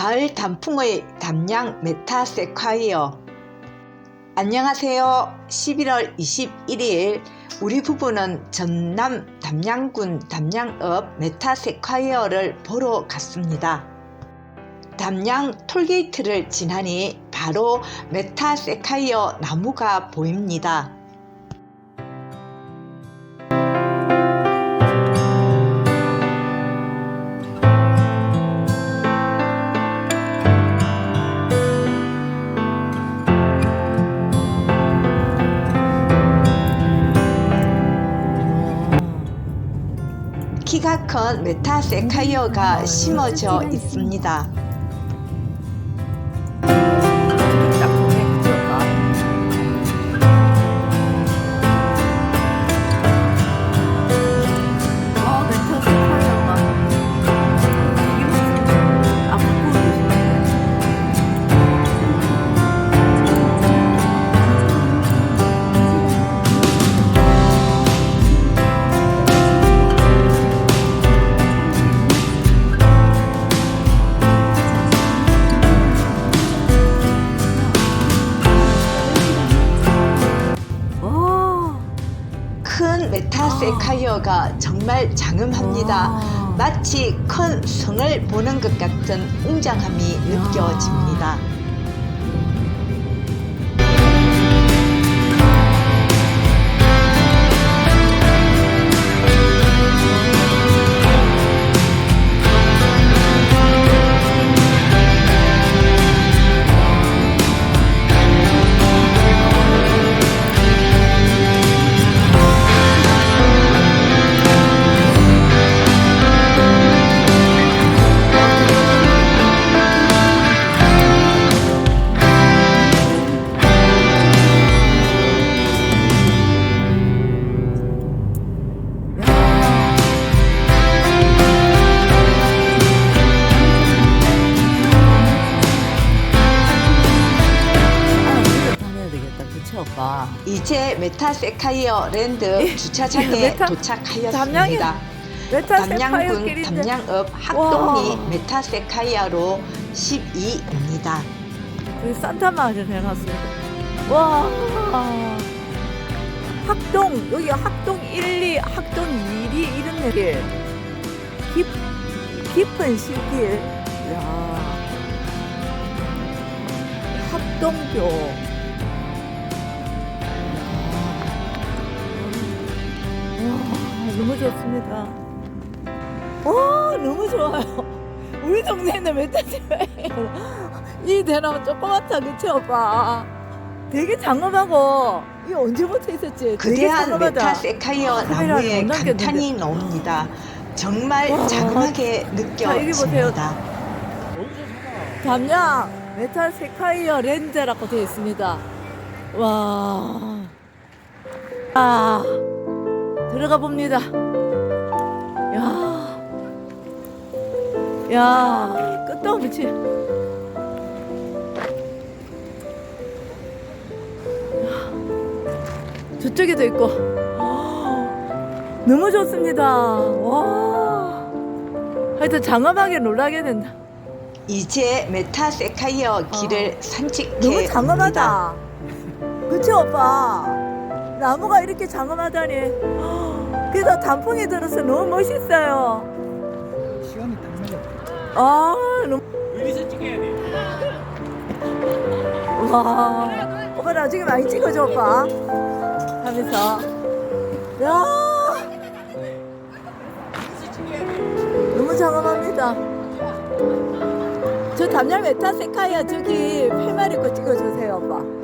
가을 단풍의 담양 메타세콰이어 안녕하세요. 11월 21일 우리 부부는 전남 담양군 담양읍 메타세콰이어를 보러 갔습니다. 담양 톨게이트를 지나니 바로 메타세콰이어 나무가 보입니다. 키가 큰 메타세콰이어가 심어져 있습니다. 메타세콰이어가 정말 장엄합니다. 와. 마치 큰 성을 보는 것 같은 웅장함이 느껴집니다. 세콰이어 랜드 주차장에 메타- 도착하였습니다. 메타 담양군 담양읍 학동리 와. 메타세콰이어로 12입니다. 여기 산타마을 해놨어요. 와. 학동, 여기 학동 1, 2, 학동 2리 이런 길. 깊, 깊은 실길. 야 학동교. 와, 너무 좋습니다. 와, 너무 좋아요. 우리 동네는 메타세예요. 이 대나무 조그맣다 그치 오빠 되게 장엄하고 이 언제부터 있었지 카메라를 나무에 못 남겼는데. 감탄이 나옵니다. 정말 와. 장엄하게 자, 여기 보세요. 느껴집니다. 담양 메탈 세카이어 렌즈라고 되어 있습니다 와 아, 들어가 봅니다 야, 야 끝도 없지 저쪽에도 있고 너무 좋습니다 와 하여튼 장엄하게 놀라게 된다 이제 메타세콰이어 길을 산책해 아. 너무 옵니다. 장엄하다. 그치 오빠? 나무가 이렇게 장엄하다니. 그래서 단풍이 들어서 너무 멋있어요. 시간이 딱 맞아. 아 너무. 여기서 찍어야 돼. 와. 오빠 나중에 많이 찍어줘 오빠. 하면서. 야. 너무 장엄합니다. 저 담양 메타세카이아 저기 있고 찍어주세요 오빠.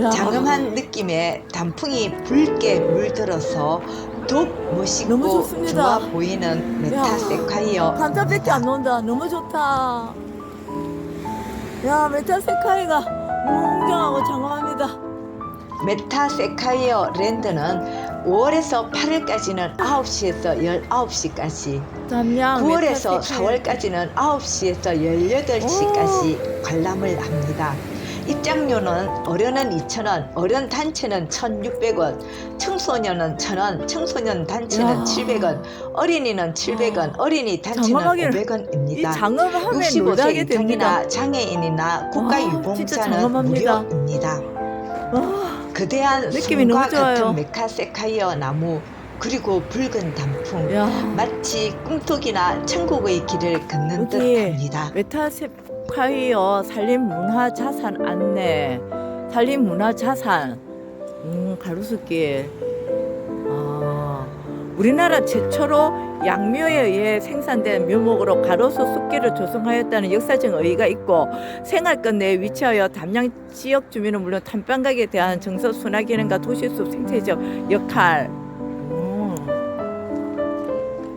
야. 장엄한 느낌의 단풍이 붉게 물들어서 더욱 멋있고. 좋아 보이는 메타세콰이어 감자밖에 안 논다. 너무 좋다. 야, 메타세카이가 너무 웅장하고 장엄합니다. 메타세콰이어 랜드는 5월에서 8월까지는 9시에서 19시까지 담양 9월에서 메타세카이아. 4월까지는 9시에서 18시까지 관람을 합니다. 입장료는 어른은 2,000원, 어른 단체는 1,600원, 청소년은 1,000원, 청소년 단체는 야. 700원, 어린이는 700원, 어린이 단체는 장엄하게- 500원입니다. 이 장엄하면 65세 놀라게 됩니다. 이상이나 장애인이나 아, 국가유공자는. 무료입니다. 아, 거대한 좋아요. 같은 메카세카이어 나무 그리고 붉은 단풍 야. 마치 꿈속이나 천국의 길을 걷는 듯합니다. 메타세 콰이어 산림 문화 자산 안내. 산림 문화 자산. 음, 가로수길. 아, 우리나라 최초로 양묘에 의해 생산된 묘목으로 가로수 숲길을 조성하였다는 역사적 의의가 있고 생활권 내에 위치하여 담양 지역 주민은 물론 탐방각에 대한 정서 순화 기능과 도시숲 생태적 역할. 음.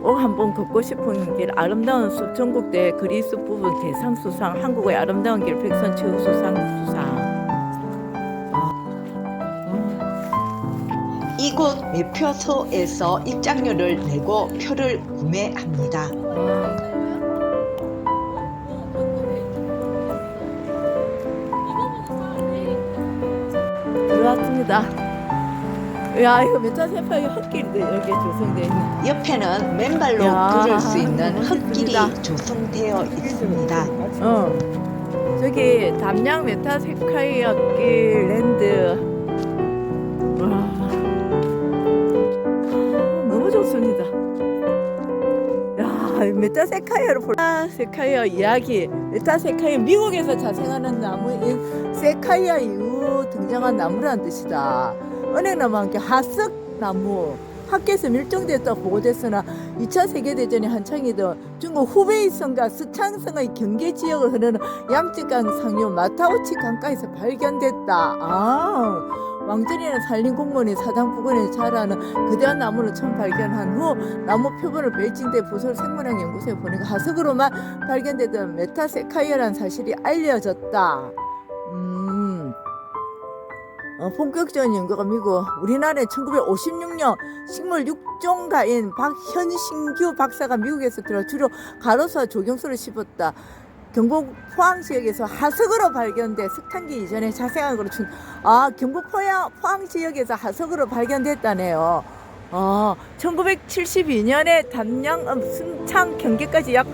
꼭 한번 걷고 싶은 길 아름다운 숲 전국대 그리스 부분 대상 수상 한국의 아름다운 길 백선 최우 수상 수상 이곳 매표소에서 입장료를 내고 표를 구매합니다. 들어왔습니다. 야 이거 메타세파이 헛길인데 여기 조성되어 있는. 옆에는 맨발로 야, 걸을 수 있는 흙길이 멋있습니다. 조성되어 있습니다. 어 저기 담양 메타세카이어 길 랜드. 와 너무 좋습니다. 야 메타세카이어를 볼. 세카이어 이야기. 메타세카이어 미국에서 자생하는 나무인 세카이어 이후 등장한 나무라는 뜻이다. 은행나무와 함께 하석 나무. 학계에서 밀종됐다고 보고됐으나 2차 세계대전이 한창이던 중국 후베이성과 스촨성의 경계 지역을 흐르는 양쯔강 상류 마타오치 강가에서 발견됐다. 아, 왕전이나 산림 공무원이 사당 부근에 자라는 거대한 나무를 처음 발견한 후 나무 표본을 베이징대 부설 생물학 연구소에 보내고 하석으로만 발견되던 메타세카이어라는 사실이 알려졌다. 음. 어, 본격적인 연구가 미국 우리나라에 1956년 식물 육종가인 박현신규 박사가 미국에서 들어 주로 가로수와 조경수를 씹었다. 경북 포항 지역에서 하석으로 발견돼 석탄기 이전에 자생한 거로 준, 아, 경북 포항, 포항 지역에서 하석으로 발견됐다네요. 아, 1972년에 담양, 음, 순창 경계까지 약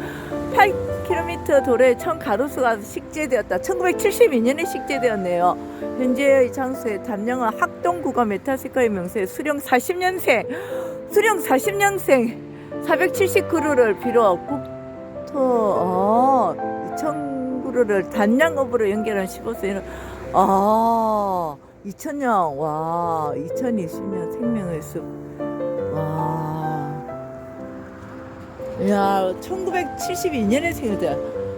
8km 도로에 처음 가로수가 식재되었다. 1972년에 식재되었네요. 현재의 장소에 담양은 학동구가 메타세카의 명소에 수령 40년생, 수령 40년생 479루를 비롯 국토, 어, 2,000그루를 단양읍으로 연결한 15세는, 아, 2000년, 와, 2020년 생명의 숲, 와. 야, 1972년에 생겼다.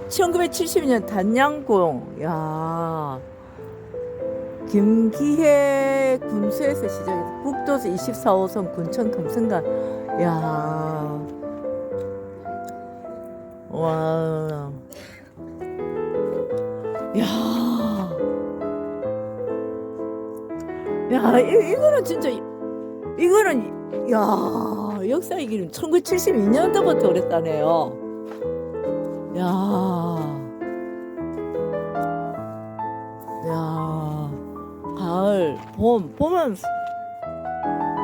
1972년 단양공, 야. 김기혜 군수에서 시작해서 국도서 24호선 군청 금승간 야. 와. 야. 야, 이, 이거는 진짜 이- 이거는 야, 역사의 기름 1972년도부터 그랬다네요. 야. 야. 가을, 봄, 봄은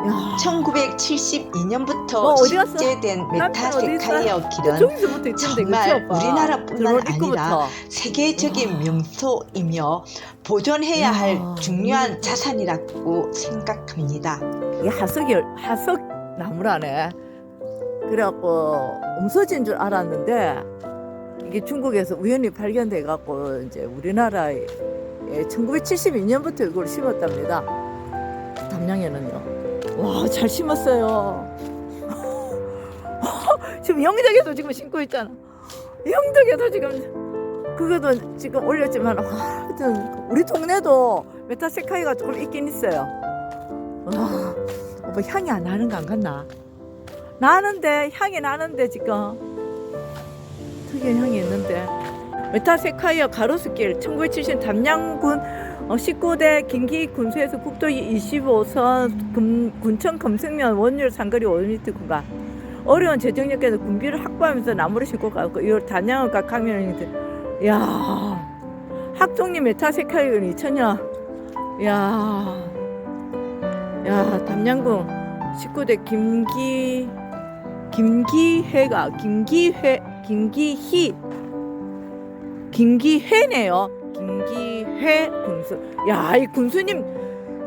야. 1972년부터 어, 어디 갔어? 식재된 남편 어디 메타세카이어 길은 저기서부터 있던데 정말 그치, 오빠? 우리나라뿐만 아니라 입구부터. 세계적인 명소이며 보존해야 야. 할 중요한 자산이라고 생각합니다. 이 하석이 하석 나무라네. 그래갖고 음소지인 줄 알았는데 이게 중국에서 우연히 발견돼 갖고 이제 우리나라에 1972년부터 이걸 심었답니다. 담양에는요. 와 잘 심었어요. 지금 영덕에도 지금 심고 있잖아. 영덕에도 지금 그거도 지금 올렸지만 와, 하여튼 우리 동네도 메타세카이가 조금 있긴 있어요. 와, 오빠 향이 안 나는 거안 같나? 나는데 향이 나는데 지금 특이한 향이 있는데 메타세카이어 가로수길 1970 담양군 어, 19대 김기 군수에서 국도 25선 금, 군청 금승면 원율 상거리 5m 구간 어려운 재정력에서 군비를 확보하면서 나무를 심고 가고 이 단양과 강면이 야 학종리 메타세카이건 2천여. 야, 야 담양궁 19대 김기 김기회가 김기회 김기희 김기회네요. 김기회 군수. 야, 이 군수님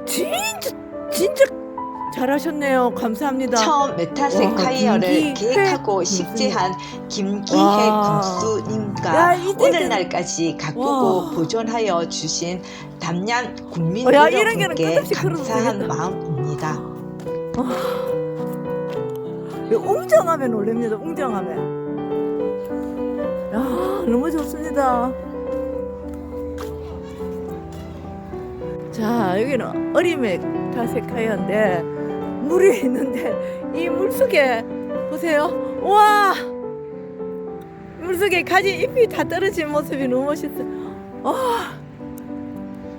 진짜 진짜 잘하셨네요. 감사합니다. 처음 메타세카이어를 와, 김기회 계획하고. 식재한 김기혜 와. 군수님과 야, 오늘날까지 가꾸고 와. 보존하여 주신 담양 국민 어, 야, 이런 게는 여러분께 끝없이 감사한 되겠다. 마음입니다. 웅장하면 놀랍니다. 웅장하면. 야, 너무 좋습니다. 자, 여기는 어리맥 타세카이어인데 물이 있는데 이 물속에 보세요. 와! 물속에 가지 잎이 다 떨어진 모습이 너무 멋있어요. 아,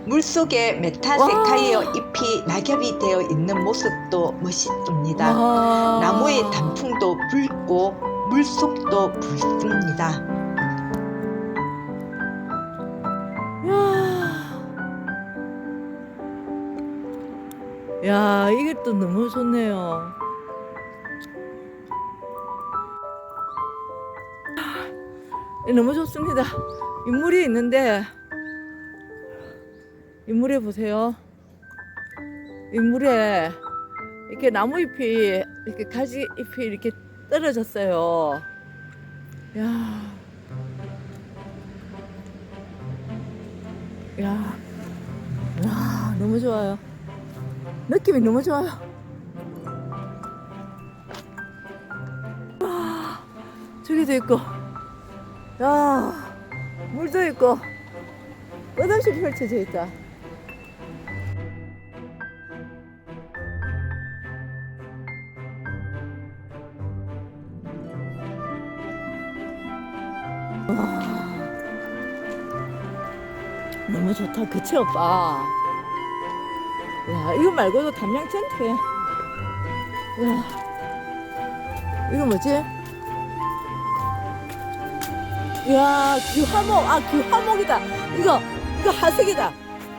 물속에 메타세카이어 잎이 낙엽이 되어 있는 모습도 멋있습니다. 와. 나무의 단풍도 붉고 물속도 붉습니다. 야, 야 이게 또 너무 좋네요. 아, 너무 좋습니다. 인물이 있는데 인물에 보세요. 인물에 이렇게 나무 잎이 이렇게 가지 잎이 이렇게 떨어졌어요. 야, 야, 와 너무 좋아요. 느낌이 너무 좋아요. 와, 저기도 있고, 야, 물도 있고, 끝없이 펼쳐져 있다. 와, 너무 좋다, 그치 오빠? 야, 이거 말고도 담양 전체. 야, 이거 뭐지? 야, 규화목, 아, 규화목이다. 이거, 이거 하색이다.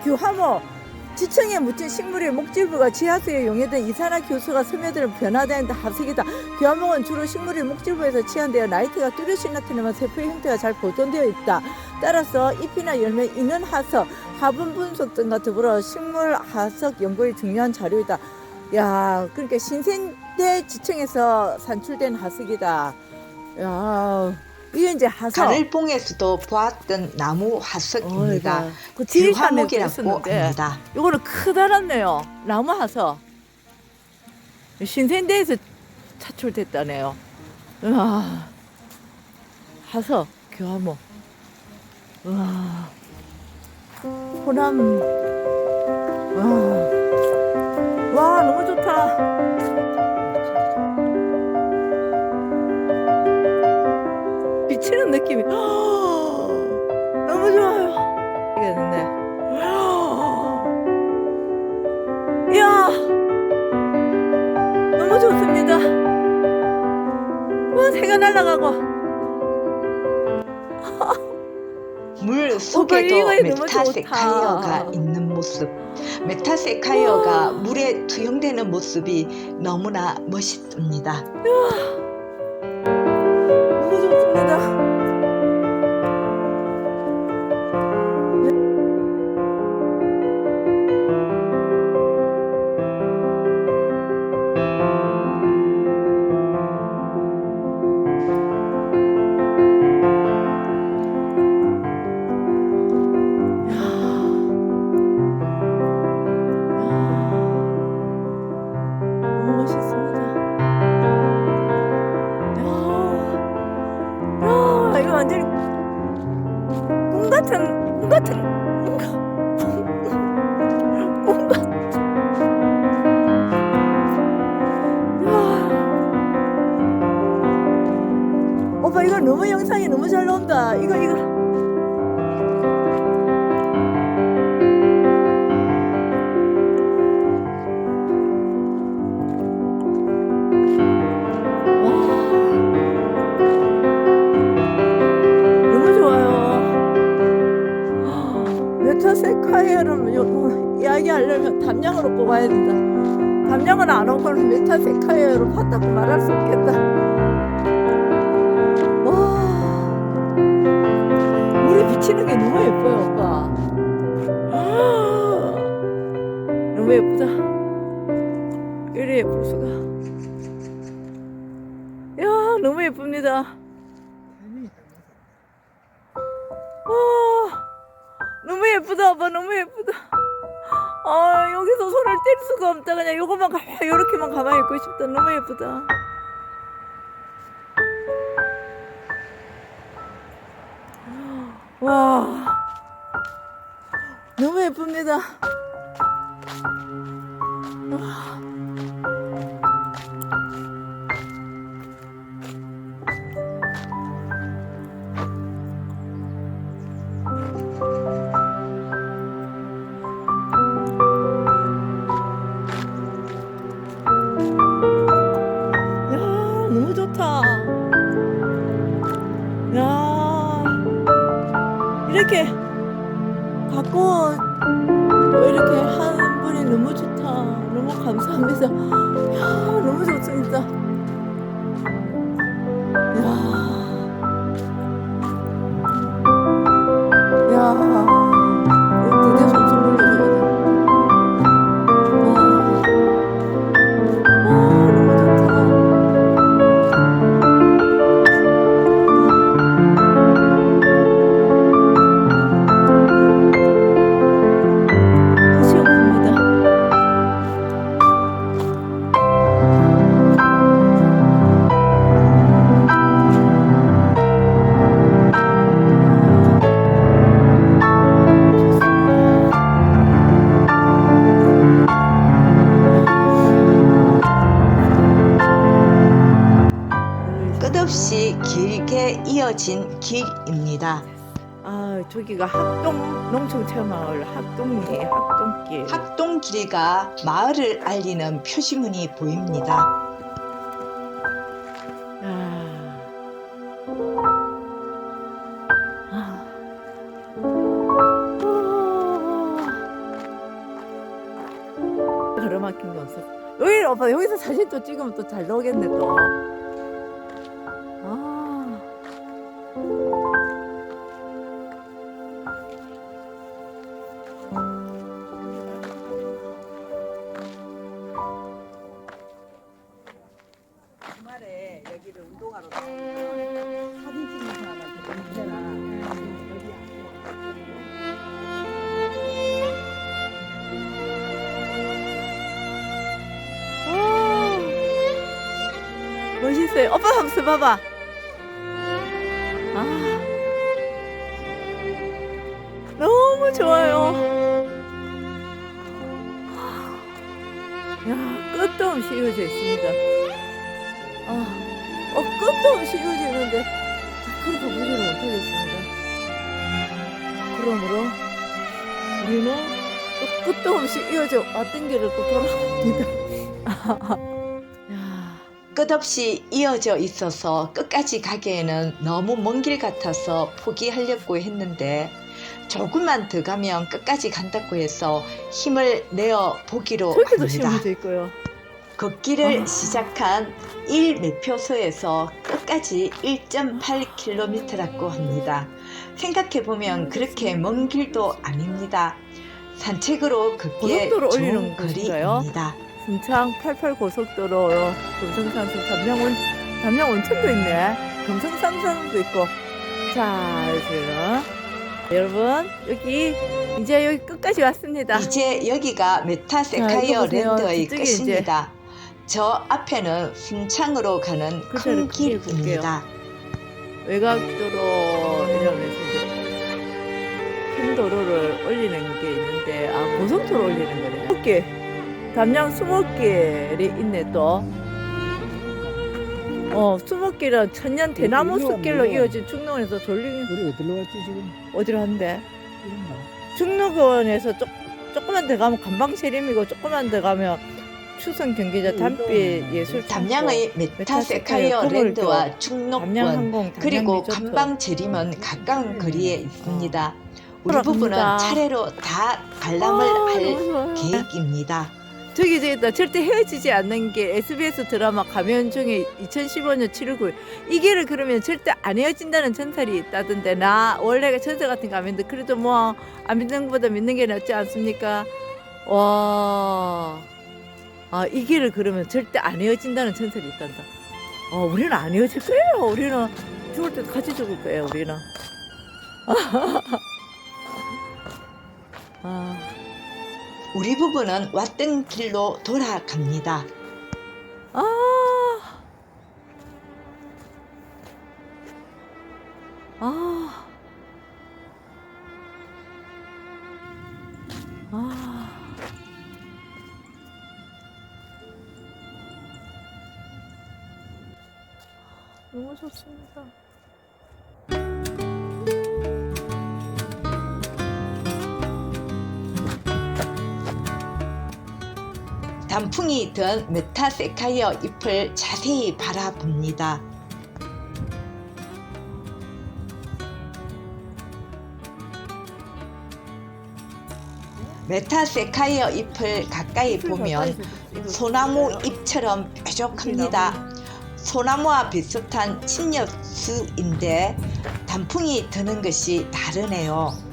규화목. 지층에 묻힌 식물의 목질부가 지하수에 용해된 이산화 교수가 스며드는 변화된 합색이다. 규화목은 주로 식물의 목질부에서 치환되어 나이트가 뚜렷이 나타내면 세포의 형태가 잘 보존되어 있다. 따라서 잎이나 열매, 있는 하석, 화분 분석 등과 더불어 식물 하석 연구의 중요한 자료이다. 야, 그러니까 신생대 지층에서 산출된 하석이다. 야, 이게 이제 하석. 가을봉에서도 보았던 나무 화석입니다. 그 있었는데 합니다. 이거는 크다랗네요. 나무 하석. 신생대에서 차출됐다네요. 와, 하석 교화목. 와, 호남. 와, 와 너무 좋다. 미치는 느낌이 너무 좋아요. 이게 됐네. 이야, 너무 좋습니다. 와, 새가 날아가고. 물 이거 속에도 메타세카이어가. 있는 모습. 메타세카이어가 물에 투영되는 모습이 너무나 멋있습니다. 나온다. 이거 이거. 오빠. 너무 예쁘다. 아, 여기서 손을 뗄 수가 없다. 그냥 요것만 가, 요렇게만 가만히 있고 싶다. 너무 예쁘다. 와, 너무 예쁩니다. 저기가 학동 농촌체마을 학동리 학동길. 학동길가 마을을 알리는 표시문이 보입니다. 아. 아. 오. 가로막힌 게 없어. 여기 오빠 여기서 사진 또 찍으면 또 잘 나오겠네 또. 봐봐. 아, 너무 좋아요. 야, 끝도 없이 이어져 있습니다. 아, 어, 끝도 없이 이어지는데 그렇게 보지를 못하겠습니다. 그러므로 우리는 또 끝도 없이 이어져 왔던 길을 또 돌아갑니다. 야, 끝없이 이어져 있어서 끝까지 가기에는 너무 먼 길 같아서 포기하려고 했는데 조금만 더 가면 끝까지 간다고 해서 힘을 내어 보기로 합니다. 시험이 있고요. 걷기를 아. 시작한 1 매표소에서 끝까지 1.8km라고 합니다. 생각해보면 그렇게 먼 길도 아닙니다. 산책으로 걷기에 고속도로 좋은? 거리입니다. 순창 88 고속도로 금성산수 담양온 담양 온천도 있네. 금성산성도 있고. 자 지금 여러분 여기 이제 여기 끝까지 왔습니다. 이제 여기가 자, 메타세카이어. 랜드의 뒤쪽에 이제 끝입니다. 저 앞에는 순창으로 가는 큰. 길입니다. 외곽도로 이러면서 큰 도로를 올리는 게 있는데 아 고속도로 올리는 거네. 수목길 담양 수목길이 있네 또. 어 수목길은 천년 대나무 여기가 숲길로? 이어진 중농원에서 졸리 우리 어디로 왔지 지금? 어디로 한대? 이런가? 중농원에서 조, 조금만 더 가면 감방세림이고 조금만 더 가면 추선 경기자 담빛 예술 담양의 메타세카이어 랜드와 충록원 항공 그리고 담양 리조트. 감방 재림은 가까운 거리에 있습니다. 우리. 부부는 차례로 다 관람을 아, 할 좋아요. 계획입니다. 저기 저기 있다. 절대 헤어지지 않는 게 SBS 드라마 가면 중에 2015년 7월 9일 이 길을 그러면 절대 안 헤어진다는 전설이 있다던데 나 원래 전설 같은 믿는데 그래도 뭐 안 믿는 것보다 믿는 게 낫지 않습니까? 와, 아이 길을 그러면 절대 안 헤어진다는 전설이 있단다. 어, 우리는 안 헤어질 거예요. 우리는 죽을 때도 같이 죽을 거예요. 우리는. 아. 우리 부부는 왔던 길로 돌아갑니다. 아. 아. 아. 너무 좋습니다. 단풍이 든 메타세카이어 잎을 자세히 바라봅니다. 메타세카이어 잎을 가까이 보면 소나무 잎처럼 뾰족합니다. 소나무와 비슷한 침엽수인데 단풍이 드는 것이 다르네요.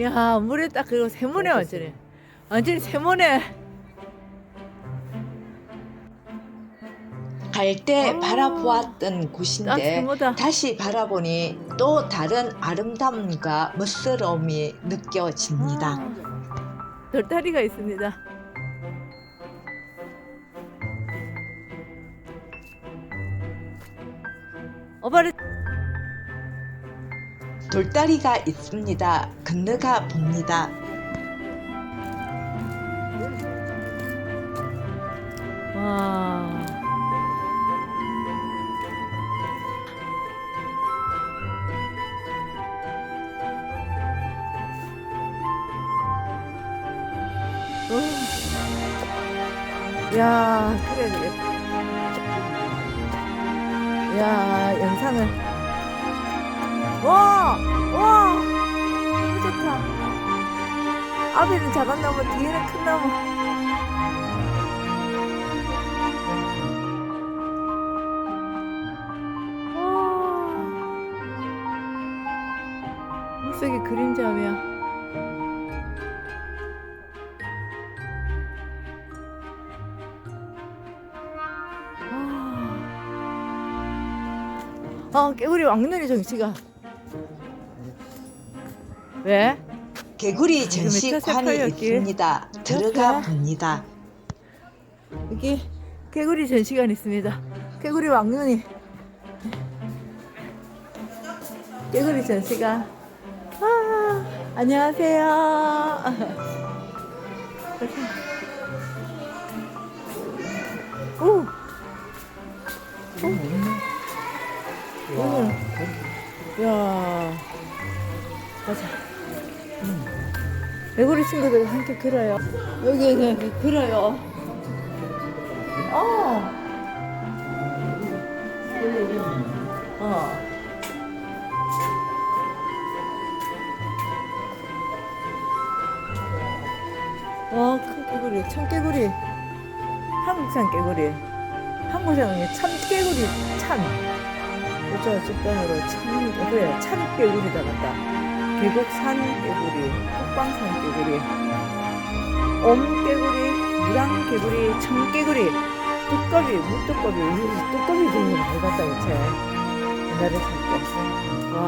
야. 야 물에 딱 그리고 세모네 완전히. 완전히 세모네. 갈 때 아, 바라보았던 딱 곳인데 세모다. 다시 바라보니 또 다른 아름다움과 멋스러움이 느껴집니다. 아, 돌다리가 있습니다. 어바르 돌다리가 있습니다. 건너가 봅니다. 와. 오. 야, 그래, 그래. 야, 영상을. 와! 와! 너무 좋다. 앞에는 작은 나무, 뒤에는 큰 나무. 와. 물속에 그림자면 아, 우리 왕눈이 정치가 왜? 개구리 전시관이. 있습니다. 들어가? 봅니다. 여기 개구리 전시관 있습니다. 개구리 왕눈이 개구리 전시관. 아, 안녕하세요. 오, 오, 오, 야, 가자. 개구리 친구들 함께 걸어요. 여기 여기 걸어요. 어. 어. 와, 큰 깨구리, 참 깨구리. 한국산 깨구리. 한국산에 참깨구리, 참. 그죠, 집단으로 참, 그래, 참 깨구리다 같다. 계곡산 깨구리, 북방산 깨구리, 옴깨구리, 무랑깨구리, 참깨구리, 뚜꺼비, 무뚜꺼비, 우리 뚜꺼비 되게 많이 봤다, 그치? 옛날에 살 때. 와.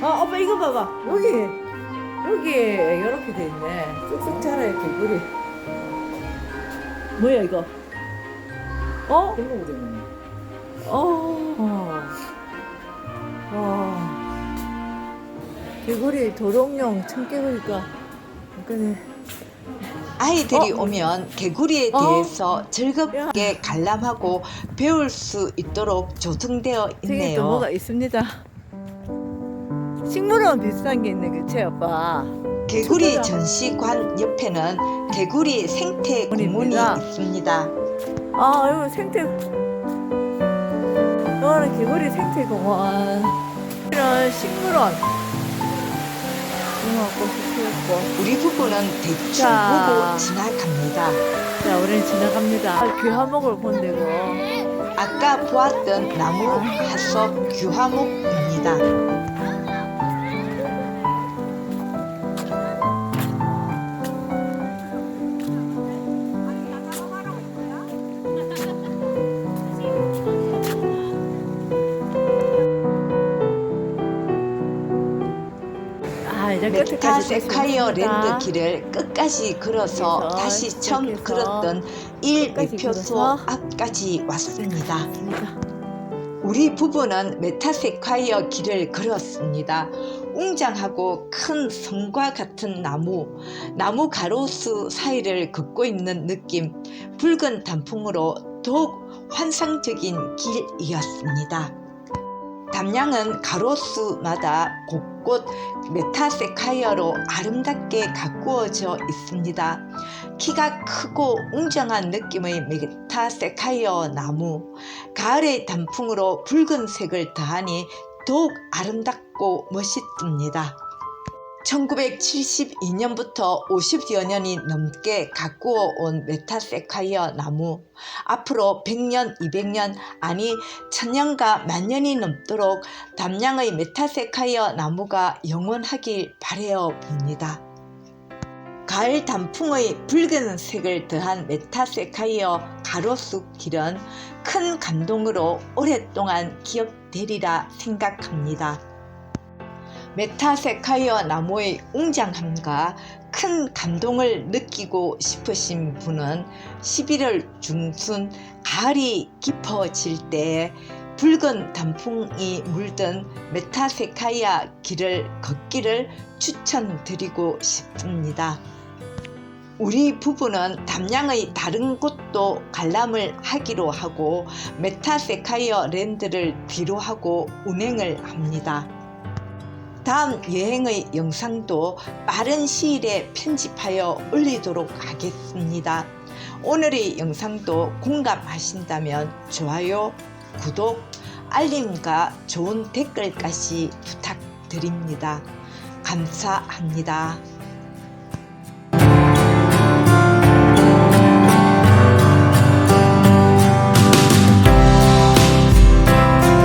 아, 오빠 이거 봐봐. 여기, 여기 이렇게 돼 있네. 쑥쑥 자라요, 개구리. 뭐야, 이거? 어? 땡겨오려면 어. 와. 개구리, 도롱뇽, 참개구리가. 그러니까 아이들이 어? 오면 개구리에 어? 대해서 즐겁게 관람하고 배울 수 있도록 조성되어 저기 또 있네요. 뭐가 있습니다. 식물원 비슷한 게 있네, 그치, 오빠? 개구리. 전시관 옆에는 개구리 생태 공원입니다. 있습니다. 아, 이거 생태. 이거는 개구리 생태 공원. 이런 식물원. 피었고. 우리 부부는 대충 자. 보고 지나갑니다. 자, 우리는 지나갑니다. 아, 귀화목을 본대고. 아까 보았던 나무 하섭 규화목입니다. 세카이어. 랜드 길을 끝까지 걸어서 다시 처음 걸었던 일 끝까지 위표소 걸어서 앞까지 왔습니다. 우리 부부는 메타세콰이어 길을 걸었습니다. 웅장하고 큰 성과 같은 나무, 나무 가로수 사이를 걷고 있는 느낌, 붉은 단풍으로 더욱 환상적인 길이었습니다. 담양은 가로수마다 곳곳 메타세콰이어로 아름답게 가꾸어져 있습니다. 키가 크고 웅장한 느낌의 메타세콰이어 나무, 가을의 단풍으로 붉은색을 더하니 더욱 아름답고 멋있습니다. 1972년부터 50여 년이 넘게 가꾸어 온 메타세콰이어 나무. 앞으로 100년, 200년, 아니 천년과 만년이 넘도록 담양의 메타세콰이어 나무가 영원하길 바래어 봅니다. 가을 단풍의 붉은 색을 더한 메타세콰이어 가로수 길은 큰 감동으로 오랫동안 기억되리라 생각합니다. 메타세콰이어 나무의 웅장함과 큰 감동을 느끼고 싶으신 분은 11월 중순 가을이 깊어질 때에 붉은 단풍이 물든 메타세카이아 길을 걷기를 추천드리고 싶습니다. 우리 부부는 담양의 다른 곳도 관람을 하기로 하고 메타세카이어 랜드를 뒤로 하고 운행을 합니다. 다음 여행의 영상도 빠른 시일에 편집하여 올리도록 하겠습니다. 오늘의 영상도 공감하신다면 좋아요, 구독, 알림과 좋은 댓글까지 부탁드립니다. 감사합니다.